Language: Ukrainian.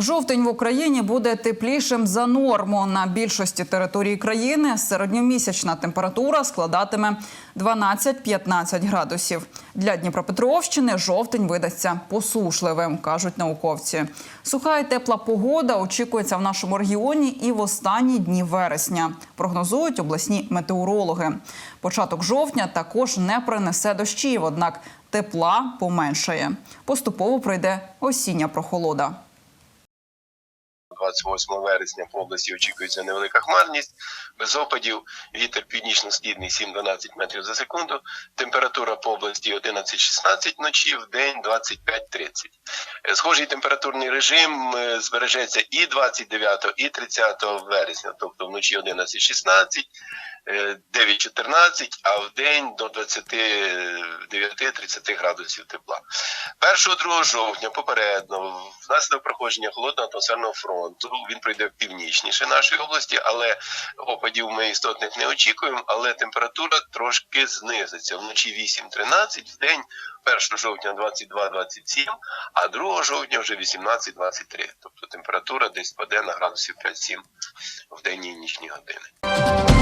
Жовтень в Україні буде теплішим за норму. На більшості території країни середньомісячна температура складатиме 12-15 градусів. Для Дніпропетровщини жовтень видасться посушливим, кажуть науковці. Суха і тепла погода очікується в нашому регіоні і в останні дні вересня. Прогнозують обласні метеорологи. Початок жовтня також не принесе дощів, однак тепла поменшає. Поступово пройде осіння прохолода. 28 вересня по області очікується невелика хмарність, без опадів, вітер північно-східний 7-12 метрів за секунду, температура по області 11-16 вночі, в день 25-30. Е, Схожий температурний режим е, збережеться і 29, і 30 вересня, тобто вночі 11-16, е, 9-14, а в день до 29-30 градусів тепла. 1-2 жовтня попередньо, внаслідок проходження холодного атмосферного фронту, він пройде північніше нашої області, але опадів ми істотних не очікуємо, але температура трошки знизиться. Вночі 8-13, в день 1 жовтня 22-27, а 2 жовтня вже 18-23. Тобто температура десь паде на градусів 5-7 в денні і нічні години.